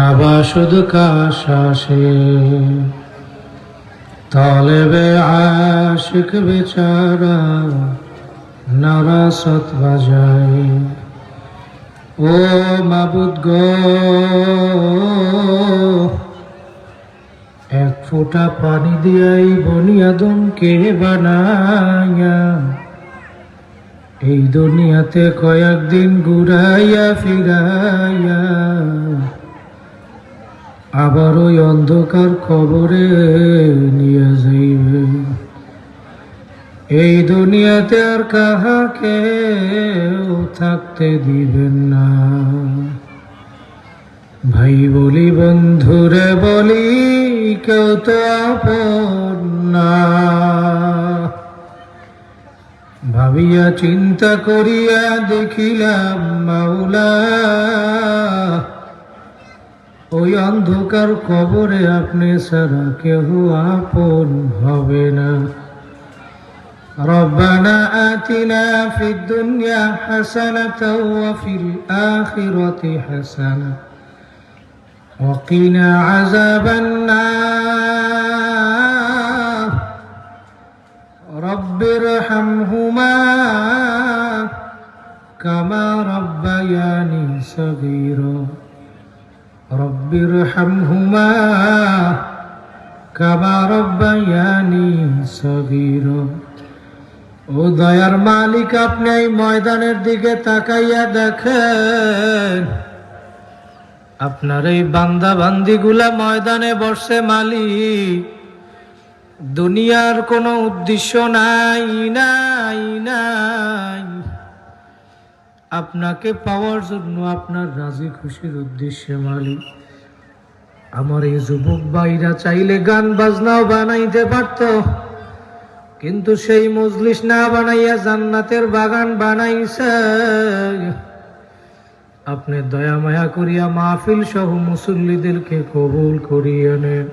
নাবা শুধু কাশাসে তলেবে আশিক বেচারা নারাসত বাজায়। ও মাবুদ গো, এক ফোঁটা পানি দিয়াই বানায়া। এই দুনিয়াতে কয়েকদিন ঘুরাইয়া ফিরাইয়া আবার ওই অন্ধকার কবরে নিয়ে যাইবে। এই দুনিয়াতে আর কাহাকে থাকতে দিবেন না। ভাই বলি, বন্ধুরে বলি, কেউ তো আপন না। ভাবিয়া চিন্তা করিয়া দেখিলাম মাওলা ওই অন্ধকার কবরে আপনি ছাড়া কেহ আপন হবে না ربنا آتنا في الدنيا حسنة وفي الآخرة حسنة وقنا عذاب النار رب ارحمهما كما ربياني صغيرا رب ارحمهما كما ربياني صغيرا ও দয়ার মালিক আপনি এই ময়দানের দিকে তাকাইয়া দেখেন আপনার এই বান্দা বান্দিগুলা ময়দানে বসে মালিক দুনিয়ার কোনো উদ্দেশ্য নাই নাই নাই আপনাকে পাওয়ার জন্য আপনার রাজি খুশির উদ্দেশ্যে মালিক আমার এই যুবক ভাইরা চাইলে গান বাজনাও বানাইতে পারত। কিন্তু সেই মজলিস না বানাইয়া জান্নাতের বাগান বানাইছে। আপনি দয়া মায়া করিয়া মাহফিল সহ মুসল্লিদেরকে কবুল করিয়ে নেন।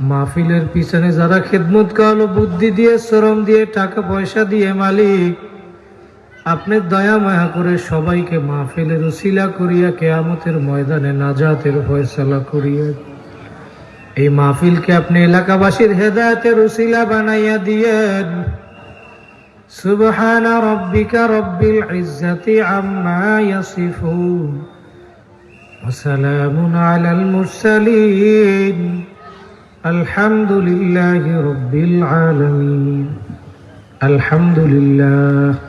মাহফিলের পিছনে যারা খেদমত কালো বুদ্ধি দিয়ে, শ্রম দিয়ে, টাকা পয়সা দিয়ে মালিক আপনি দয়া মায়া করে সবাইকে মাহফিলের উসিলা করিয়া কেয়ামতের ময়দানে নাজাতের ফয়সালা করিয়া এই মাহফিলকে আপনি এলাকাবাসীর হেদায়তের উসিলা বানাইয়া দিয়েন سبحان ربك رب العزة عما يصفون وسلام على المرسلين الحمد لله رب العالمين الحمد لله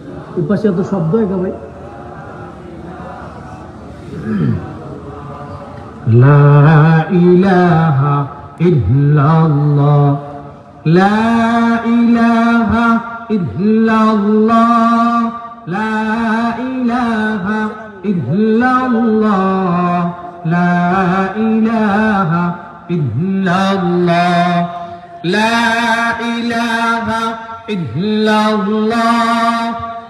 ওই পাশে এত শব্দ একা ভাই লা ইলাহা ইল্লাল্লাহ লা ইলাহা ইল্লাল্লাহ লা ইলাহা ইল্লাল্লাহ লা ইলাহা ইল্লাল্লাহ লা ইলাহা ইল্লাল্লাহ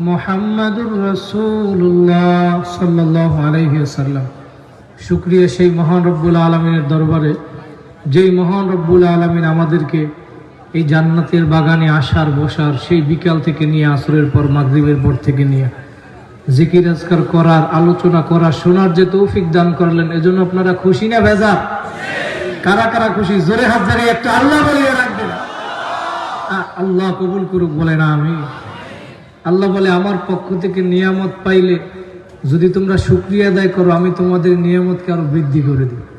মোহাম্মদুর রসুল্লাহ সাল্লাহ আলহিহাসাল্লাম শুক্রিয়া সেই মহান রব্বুল আলমিনের দরবারে, যেই মহান রব্বুল আলমিন আমাদেরকে এই জান্নাতের বাগানে আসার, বসার, সেই বিকাল থেকে নিয়ে, আসরের পর, মাগরীবের পর থেকে নিয়ে জিকির আজকার করার, আলোচনা করার, শোনার যে তৌফিক দান করলেন, এজন্য আপনারা খুশি না ভেজা কারা কারা খুশি? জোরে হাত ধরে একটা আল্লাহ বলিয়ে রাখবেন। আল্লাহ কবুল করুক বলে না আমি আল্লাহ বলে, আমার পক্ষ থেকে নিয়ামত পাইলে যদি তোমরা শুক্রিয়া আদায় করো, আমি তোমাদের নিয়ামতকে আরও বৃদ্ধি করে দিই